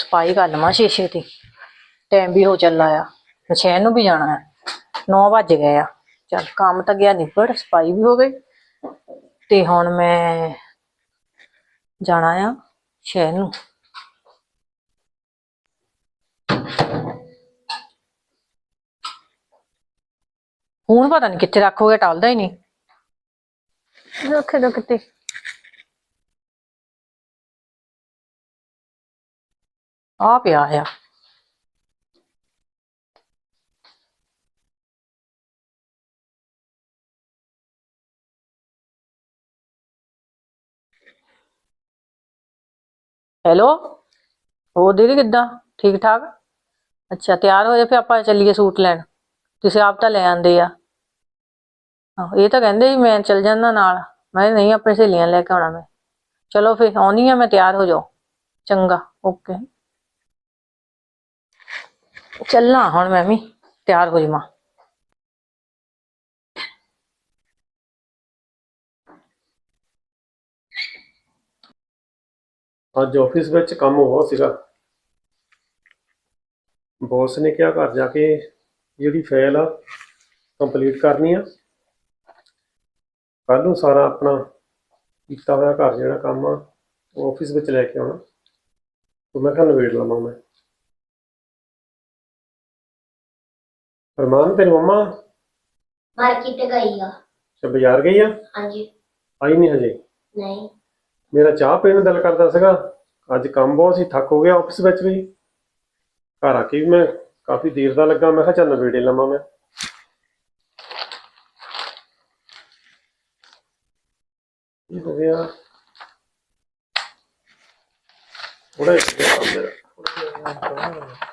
ਸਫ਼ਾਈ ਕਰ ਲਵਾਂ ਸ਼ੀਸ਼ੇ ਦੀ। ਟਾਈਮ ਵੀ ਹੋ ਚੱਲਾ ਆ। ਮਸ਼ੀਨ ਨੂੰ ਵੀ ਜਾਣਾ ਹੈ 9 ਵੱਜ ਗਏ ਆ। ਚੱਲ ਕੰਮ ਤਾਂ ਗਿਆ ਨਿਬੜ ਸਫ਼ਾਈ ਵੀ ਹੋ ਗਈ। ਤੇ ਹੁਣ ਮੈਂ ਜਾਣਾ ਆ ਸ਼ਹਿਰ ਨੂੰ। ਹੁਣ ਪਤਾ ਨਹੀਂ ਕਿੱਥੇ ਰੱਖੋਗੇ ਟਲਦਾ ਹੀ ਨਹੀਂ ਰੱਖੇ ਦੋ ਕਿਤੇ। ਆ ਪਿਆ ਆ ਹੈਲੋ ਹੋਰ ਦੀਦੀ ਕਿੱਦਾਂ ਠੀਕ ਠਾਕ ਅੱਛਾ ਤਿਆਰ ਹੋ ਜਾ ਫਿਰ ਆਪਾਂ ਚੱਲੀਏ ਸੂਟ ਲੈਣ ਤੁਸੀਂ ਆਪ ਤਾਂ ਲੈ ਆਂਦੇ ਆ ਆਹੋ, ਇਹ ਤਾਂ ਕਹਿੰਦੇ ਸੀ ਮੈਂ ਚੱਲ ਜਾਂਦਾ ਨਾਲ ਮੈਂ ਕਿਹਾ ਨਹੀਂ ਆਪਣੇ ਸਹੇਲੀਆਂ ਲੈ ਕੇ ਆਉਣਾ ਮੈਂ ਚਲੋ ਫਿਰ ਆਉਣੀ ਆ ਮੈਂ ਤਿਆਰ ਹੋ ਜਾਓ ਚੰਗਾ ਓਕੇ ਚੱਲਣਾ ਹੁਣ ਮੈਂ ਵੀ, ਤਿਆਰ ਹੋ ਜਾਵਾਂ। ਅੱਜ ਆਫਿਸ ਵਿੱਚ ਕੰਮ ਬਹੁਤ ਸੀਗਾ। ਬੌਸ ਨੇ ਕਿਹਾ ਘਰ ਜਾ ਕੇ ਜਿਹੜੀ ਫਾਈਲ ਆ ਕੰਪਲੀਟ ਕਰਨੀ ਆ। ਕੱਲ ਨੂੰ ਸਾਰਾ ਆਪਣਾ ਕੀਤਾ ਹੋਇਆ ਘਰ ਜਿਹੜਾ ਕੰਮ ਆ, ਉਹ ਆਫਿਸ ਵਿੱਚ ਲੈ ਕੇ ਆਉਣਾ। ਤੇ ਮੈਂ ਕਿਹਾ ਨਵੇੜ ਲਵਾਂ ਮੈਂ। ਅਰਮਾਨ ਤੇਰੀ ਮੰਮਾ? ਮਾਰਕੀਟ ਗਈ ਆ। ਅੱਛਾ ਬਾਜ਼ਾਰ ਗਈ ਆ? ਹਾਂਜੀ। ਆਈ ਨਹੀਂ ਹਜੇ? ਨਹੀਂ। ਮੇਰਾ ਚਾਹ ਪੀਣ ਨੂੰ ਦਿਲ ਕਰਦਾ ਸੀਗਾ। ਅੱਜ ਕੰਮ ਬਹੁਤ ਸੀ ਥੱਕ ਹੋ ਗਿਆ ਆਫਿਸ ਵਿੱਚ ਵੀ। ਘਰ ਆ ਕੇ ਵੀ ਮੈਂ ਕਾਫੀ ਦੇਰ ਦਾ ਲੱਗਾ। ਮੈਂ ਕਿਹਾ ਚੱਲ ਨਵੇੜੇ ਲਵਾਂ ਮੈਂ। ਕੀ ਹੋ ਗਿਆ? ਥੋੜਾ ਜਿਹਾ ਕੰਮ ਮੇਰਾ। ਜਿਹਾ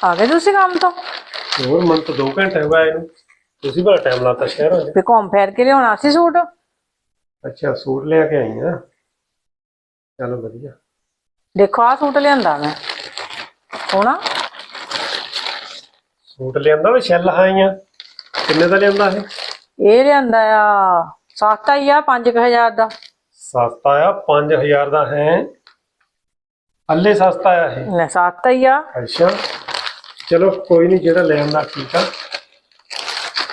ਆ ਗਏ ਤੁਸੀਂ ਕੰਮ ਤੋਂ? ਹੋਰ ਮਨ ਤਾਂ 2 ਘੰਟੇ ਹੋ ਗਏ ਇਹਨੂੰ ਤੁਸੀਂ ਬੜਾ ਟਾਈਮ ਲਾਤਾ ਸ਼ਹਿਰ ਵਿੱਚ ਵੀ ਘੁੰਮ ਫੇਰ ਕੇ ਲਿਆਉਣਾ ਸੀ ਸੂਟ? ਅੱਛਾ ਸੂਟ ਲਿਆ ਕੇ ਆਈ ਆ ਚਲੋ ਵਧੀਆ। ਦੇਖੋ ਆ ਸੂਟ ਲਿਆਂਦਾ ਮੈਂ। ਸੋਹਣਾ। ਸੂਟ ਲਿਆਂਦਾ ਵੀ ਛੱਲ ਆਈਆਂ। ਕਿੰਨੇ ਦਾ ਲਿਆਂਦਾ ਇਹ? ਇਹ ਲਿਆਂਦਾ ਆ ਸਸਤਾ ਹੀ ਆ 5000 ਦਾ। ਸਸਤਾ ਆ 5000 ਦਾ ਹੈ। ਹੱਲੇ ਸਸਤਾ ਆ ਇਹ। ਲੈ ਸਸਤਾ ਹੀ ਆ। ਅੱਛਾ। ਚਲੋ ਕੋਈ ਨਹੀਂ ਜਿਹੜਾ ਲੈ ਆਂਦਾ ਠੀਕ ਆ।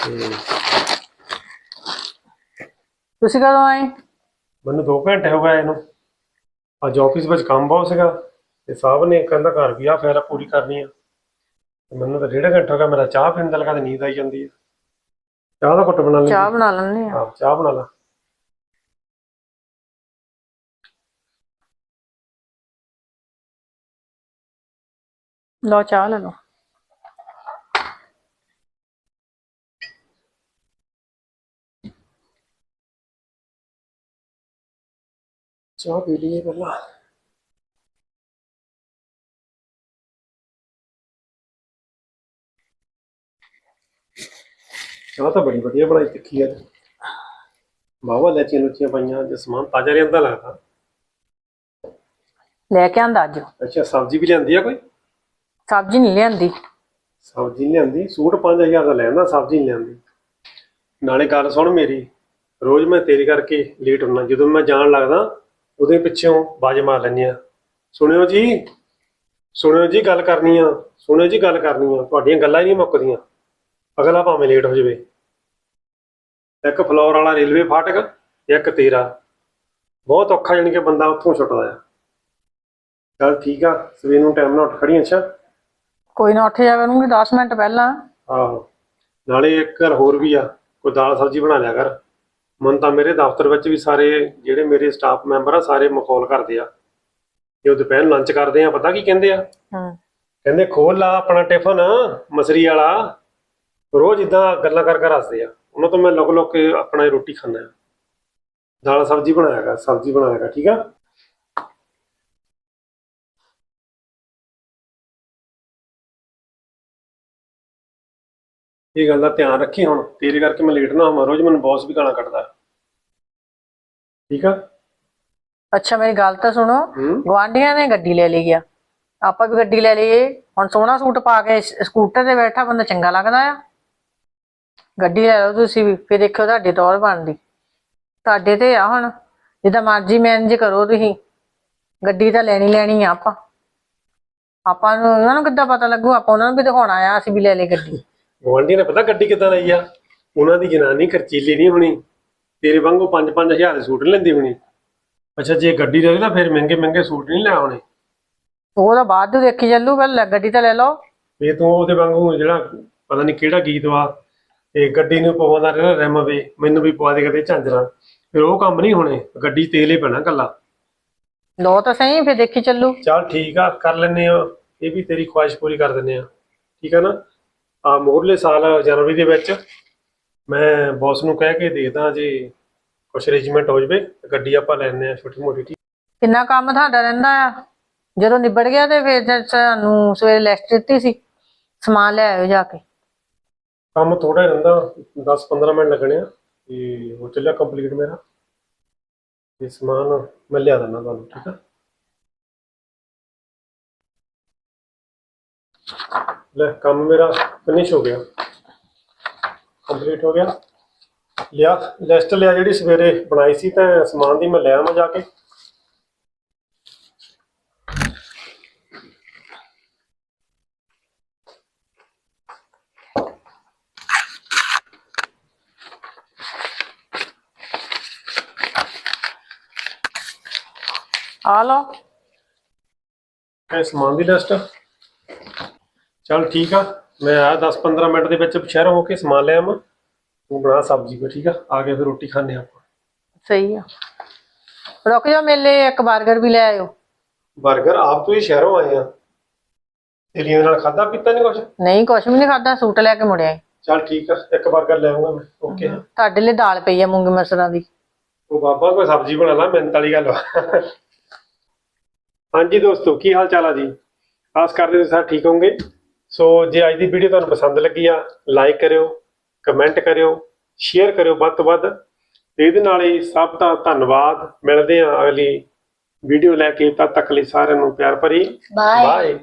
ਤੇ ਤੁਸੀਂ ਕਦੋਂ ਆਏ? ਮੈਨੂੰ 2 ਘੰਟੇ ਹੋ ਗਏ ਇਹਨੂੰ। ਅੱਜ ਆਫਿਸ ਵਿੱਚ ਕੰਮ ਬਹੁਤ ਸੀਗਾ ਤੇ ਸਾਹਿਬ ਨੇ ਕਹਿੰਦਾ ਘਰ ਵੀ ਆ ਫੈਲਾ ਪੂਰੀ ਕਰਨੀ ਆ। ਤੇ ਮੈਨੂੰ ਤਾਂ ਡੇਢ ਘੰਟਾ ਹੋ ਗਿਆ ਮੇਰਾ ਚਾਹ ਪੀਣ ਦਾ ਲਗਾ ਤੇ ਨੀਂਦ ਆਈ ਜਾਂਦੀ ਆ। ਚਾਹ ਦਾ ਘੁੱਟ ਬਣਾ ਲਈ ਚਾਹ ਬਣਾ ਲੈਣੇ ਆ ਹਾਂ ਚਾਹ ਬਣਾ ਲਾ। ਲਓ ਚਾਹ ਲੈ ਲਓ। ਚਾਹ ਪੀ ਲਈਏ ਪਹਿਲਾਂ ਚਾਹ ਤਾਂ ਬੜੀ ਵਧੀਆ ਬਣਾਈ ਤਿੱਖੀ ਆ ਮਾਵਾ ਲੈਚੀਆਂ ਲੁੱਚੀਆਂ ਪਾਈਆਂ ਜੇ ਸਮਾਨ ਤਾਜ਼ਾ ਲਿਆਂਦਾ ਲੱਗਦਾ। ਲੈ ਕੇ ਆਂਦਾ ਅੱਜ। ਅੱਛਾ ਸਬਜ਼ੀ ਵੀ ਲਿਆਂਦੀ ਆ ਕੋਈ? ਸਬਜ਼ੀ ਨਹੀਂ ਲਿਆਂਦੀ। ਸਬਜ਼ੀ ਨੀ ਲਿਆਂਦੀ ਸੂਟ 5000 ਦਾ ਲੈਂਦਾ ਸਬਜ਼ੀ ਨਹੀਂ ਲਿਆਂਦੀ। ਨਾਲੇ ਗੱਲ ਸੁਣ ਮੇਰੀ ਰੋਜ਼ ਮੈਂ ਤੇਰੇ ਕਰਕੇ ਲੇਟ ਹੁੰਦਾ ਜਦੋਂ ਮੈਂ ਜਾਣ ਲੱਗਦਾ ਉਹਦੇ ਪਿੱਛੋਂ ਬਾਜ ਮਾਰ ਲੈਂਦੀ ਆ ਸੁਣਿਓ ਜੀ ਸੁਣਿਓ ਜੀ ਗੱਲ ਕਰਨੀ ਆ ਸੁਣਿਓ ਜੀ ਗੱਲ ਕਰਨੀ ਆ ਤੁਹਾਡੀਆਂ ਗੱਲਾਂ ਹੀ ਨਹੀਂ ਮੁੱਕਦੀਆਂ। ਅਗਲਾ ਭਾਵੇਂ ਲੇਟ ਹੋ ਜਾਵੇ। ਇੱਕ ਫਲੋਰ ਵਾਲਾ ਰੇਲਵੇ ਫਾਟਕ ਇੱਕ ਤੇਰਾ। ਬਹੁਤ ਔਖਾ ਜਾਣੀ ਕਿ ਬੰਦਾ ਉੱਥੋਂ ਛੁੱਟਦਾ ਆ। ਚਲ ਠੀਕ ਆ ਸਵੇਰ ਨੂੰ ਟਾਈਮ ਨਾਲ ਉੱਠ ਖੜੀ ਅੱਛਾ? ਕੋਈ ਨਾ ਉੱਠ ਜਾ ਕਰੂੰਗੀ 10 ਮਿੰਟ ਪਹਿਲਾਂ। ਆਹੋ। ਨਾਲੇ ਇੱਕ ਗੱਲ ਹੋਰ ਵੀ ਆ ਕੋਈ ਦਾਲ ਸਬਜ਼ੀ ਬਣਾ ਲਿਆ ਕਰ। ਮਨ ਤਾਂ ਮੇਰੇ ਦਫ਼ਤਰ ਵਿੱਚ ਵੀ ਸਾਰੇ ਜਿਹੜੇ ਮੇਰੇ ਸਟਾਫ ਮੈਂਬਰ ਆ ਸਾਰੇ ਮਖੌਲ ਕਰਦੇ ਆ। ਜਦੋਂ ਦੁਪਹਿਰ ਲੰਚ ਕਰਦੇ ਆ ਪਤਾ ਕੀ ਕਹਿੰਦੇ ਆ? ਹੂੰ। ਕਹਿੰਦੇ ਖੋਲ ਲਾ ਆਪਣਾ ਟਿਫਨ ਮਸਰੀ ਵਾਲਾ। ਰੋਜ਼ ਇਦਾਂ ਗੱਲਾਂ ਕਰ ਕਰ ਹੱਸਦੇ ਆ। ਉਹਨਾਂ ਤੋਂ ਮੈਂ ਲੁਕ ਲੁਕ ਕੇ ਆਪਣਾ ਹੀ ਰੋਟੀ ਖਾਂਦਾ ਆ। ਦਾਲ ਸਬਜ਼ੀ ਬਣਾਇਆਗਾ ਸਬਜ਼ੀ ਬਣਾਇਆਗਾ ਠੀਕ ਆ? ਇਹ ਗੱਲ ਦਾ ਧਿਆਨ ਰੱਖੀ ਹੁਣ। ਤੇਰੇ ਕਰਕੇ ਮੈਂ ਲੇਟ ਨਾ ਹੋਵਾਂ। ਰੋਜ਼ ਮੈਨੂੰ ਬੌਸ ਵੀ ਗਾਲਾਂ ਕੱਢਦਾ। ਠੀਕ ਆ? ਅੱਛਾ ਮੇਰੀ ਗੱਲ ਤਾਂ ਸੁਣੋ। ਹੂੰ। ਗਵਾਂਢੀਆਂ ਨੇ ਗੱਡੀ ਲੈ ਲਈ ਆ। ਆਪਾਂ ਵੀ ਗੱਡੀ ਲੈ ਲਈਏ। ਹੁਣ ਸੋਹਣਾ ਸੂਟ ਪਾ ਕੇ ਸ- ਸਕੂਟਰ ਤੇ ਬੈਠਾ ਬੰਦਾ ਚੰਗਾ ਲੱਗਦਾ ਆ। ਗੱਡੀ ਲੈ ਲਓ ਤੁਸੀਂ ਵੀ ਫਿਰ ਦੇਖਿਓ ਤੁਹਾਡੇ ਤੌਰ ਬਣਦੀ। ਤੁਹਾਡੇ ਤੇ ਆ ਹੁਣ। ਜਿੱਦਾਂ ਮਰਜ਼ੀ ਮੈਨੇਜ ਕਰੋ ਤੁਸੀਂ। ਗੱਡੀ ਤਾਂ ਲੈਣੀ ਲੈਣੀ ਆ ਆਪਾਂ। ਆਪਾਂ ਨੂੰ ਉਹਨਾਂ ਨੂੰ ਕਿੱਦਾਂ ਪਤਾ ਲੱਗੂ? ਆਪਾਂ ਉਹਨਾਂ ਨੂੰ ਵੀ ਦਿਖਾਉਣਾ ਆ ਅਸੀਂ ਵੀ ਲੈ ਲਈ ਗੱਡੀ। ਗੁਆਂਢੀਆਂ ਨੇ ਪਤਾ ਗੱਡੀ ਕਿੱਦਾਂ ਲਈ ਆ? ਉਹਨਾਂ ਦੀ ਜਨਾਨੀ ਖਰਚੀਲੀ ਨਹੀਂ ਹੋਣੀ। ਤੇਰੇ ਵਾਂਗੂ 5-5000 ਦੇ ਸੂਟ ਨੀ ਲੈਂਦੀ ਹੋਣੀ। ਅੱਛਾ ਜੇ ਗੱਡੀ ਲਈ ਨਾ ਫਿਰ ਮਹਿੰਗੇ ਮਹਿੰਗੇ ਸੂਟ ਨਹੀਂ ਲੈ ਆਉਣੇ। ਉਹ ਤਾਂ ਬਾਅਦ ਨੂੰ ਦੇਖੀ ਚੱਲੂ ਪਹਿਲਾਂ ਗੱਡੀ ਤਾਂ ਲੈ ਲਓ। ਵੀ ਤੂੰ ਉਹਦੇ ਵਾਂਗੂ ਜਿਹੜਾ ਪਤਾ ਨਹੀਂ ਕਿਹੜਾ ਗੀਤ ਵਾ ਤੇ ਗੱਡੀ ਨੂੰ ਪਵਾਉਂਦਾ ਰਹਿਣਾ ਰਿਮ ਵੇ ਮੈਨੂੰ ਵੀ ਪਵਾ ਦੇ ਕਦੇ ਝਾਂਜਰਾਂ। ਫਿਰ ਉਹ ਕੰਮ ਨਹੀਂ ਹੋਣੇ ਗੱਡੀ ਤੇਲ ਹੀ ਪੈਣਾ ਕੱਲਾ ਲੋ ਤਾਂ ਸਹੀ ਫਿਰ ਦੇਖੀ ਚੱਲੂ। ਚੱਲ ਠੀਕ ਆ ਕਰ ਲੈਨੇ ਆ। ਇਹ ਵੀ ਤੇਰੀ ਖੁਆਇਸ਼ ਪੂਰੀ ਕਰ ਦਿੰਨੇ ਆ। ਠੀਕ ਆ ਨਾ? ਆ ਮੋਰਲੇ ਸਾਲ ਜਨਵਰੀ ਦੇ ਵਿੱਚ ਮੈਂ ਬੌਸ ਨੂੰ ਕਹਿ ਕੇ ਦੇਖਦਾ ਜੇ ਕੁਛ ਅਰੇਂਜਮੈਂਟ ਹੋ ਜਵੇ ਤੇ ਗੱਡੀ ਆਪਾਂ ਲੈਣੇ ਆ ਛੋਟੀ ਮੋਟੀ ਠੀਕ। ਕਿੰਨਾ ਕੰਮ ਤੁਹਾਡਾ ਰਹਿੰਦਾ ਆ? ਜਦੋਂ ਨਿਬੜ ਗਿਆ ਤੇ ਫਿਰ ਸਾਨੂੰ ਸਵੇਰੇ ਲਿਸਟ ਦਿੱਤੀ ਸੀ ਸਮਾਨ ਲੈ ਆਇਓ ਜਾ ਕੇ। ਕੰਮ ਥੋੜਾ ਰਹਿੰਦਾ 10-15 ਮਿੰਟ ਲੱਗਣੇ ਆ ਤੇ ਹੋ ਚੱਲਿਆ ਕੰਪਲੀਟ ਮੇਰਾ। ਇਹ ਸਮਾਨ ਮੈਂ ਲਿਆ ਦਿੰਦਾ ਤੁਹਾਨੂੰ ਠੀਕ ਆ? ਲੈ ਕੰਮ ਮੇਰਾ ਫਿਨਿਸ਼ ਹੋ ਗਿਆ। ਕੰਪਲੀਟ ਹੋ ਗਿਆ। ਲਿਆ ਲਿਸਟ ਲਿਆ ਜਿਹੜੀ ਸਵੇਰੇ ਬਣਾਈ ਸੀ ਤਾਂ ਸਮਾਨ ਦੀ ਮੈਂ ਲੈ ਆਵਾਂ ਜਾ ਕੇ। ਆ ਲਓ। ਇਹ ਸਮਾਨ ਦੀ ਲਿਸਟ ਚਲ ਠੀਕ ਆ। ਮੈਂ ਆ 10-15 ਮਿੰਟ ਦੇ ਵਿੱਚ ਸ਼ਹਿਰ ਹੋ ਕੇ ਸਮਾਨ ਲਿਆ ਮੈਂ ਤੂੰ ਬਣਾ ਸਬਜ਼ੀ ਕੋ ਠੀਕ ਆ? ਆ ਕੇ ਫਿਰ ਰੋਟੀ ਖਾਣੇ ਆਪਾਂ। ਸਹੀ ਆ। ਰੁਕ ਜਾ ਮੇਲੇ ਇੱਕ 버ਗਰ ਵੀ ਲੈ ਆਇਓ। 버ਗਰ ਆਪ ਤੋਂ ਹੀ ਸ਼ਹਿਰੋਂ ਆਏ ਆ। ਤੇਰੀ ਨਾਲ ਖਾਦਾ ਪੀਤਾ ਨਹੀਂ ਕੁਛ? ਨਹੀਂ ਕੁਛ ਵੀ ਨਹੀਂ ਖਾਦਾ ਸੂਟ ਲੈ ਕੇ ਮੁੜਿਆ ਚੱਲ ਠੀਕ ਆ ਇੱਕ 버ਗਰ ਲੈ ਆਉਂਗਾ ਮੈਂ ਓਕੇ। ਤੁਹਾਡੇ ਲਈ ਦਾਲ ਪਈ ਆ ਮੂੰਗੀ ਮਸਰਾਂ ਦੀ। ਉਹ ਬਾਬਾ ਕੋਈ ਸਬਜ਼ੀ ਬਣਾ ਲਾ ਮਿਹਨਤ ਵਾਲੀ ਗੱਲ ਹਾਂਜੀ ਦੋਸਤੋ ਕੀ ਹਾਲ ਚਾਲ ਆ ਜੀ? ਆਸ ਕਰਦੇ ਸਾਰ ਠੀਕ ਹੋਗੇ ਸੋ ਜੇ ਅੱਜ ਦੀ ਵੀਡੀਓ ਤੁਹਾਨੂੰ ਪਸੰਦ ਲੱਗੀ ਆ ਲਾਈਕ ਕਰਿਓ ਕਮੈਂਟ ਕਰਿਓ ਸ਼ੇਅਰ ਕਰਿਓ ਵੱਧ ਤੋਂ ਵੱਧ। ਤੇ ਇਹਦੇ ਨਾਲ ਹੀ ਸਭ ਦਾ ਧੰਨਵਾਦ। ਮਿਲਦੇ ਆ ਅਗਲੀ ਵੀਡੀਓ ਲੈ ਕੇ। ਤਦ ਤੱਕ ਲਈ ਸਾਰਿਆਂ ਨੂੰ ਪਿਆਰ ਭਰੀ। ਬਾਏ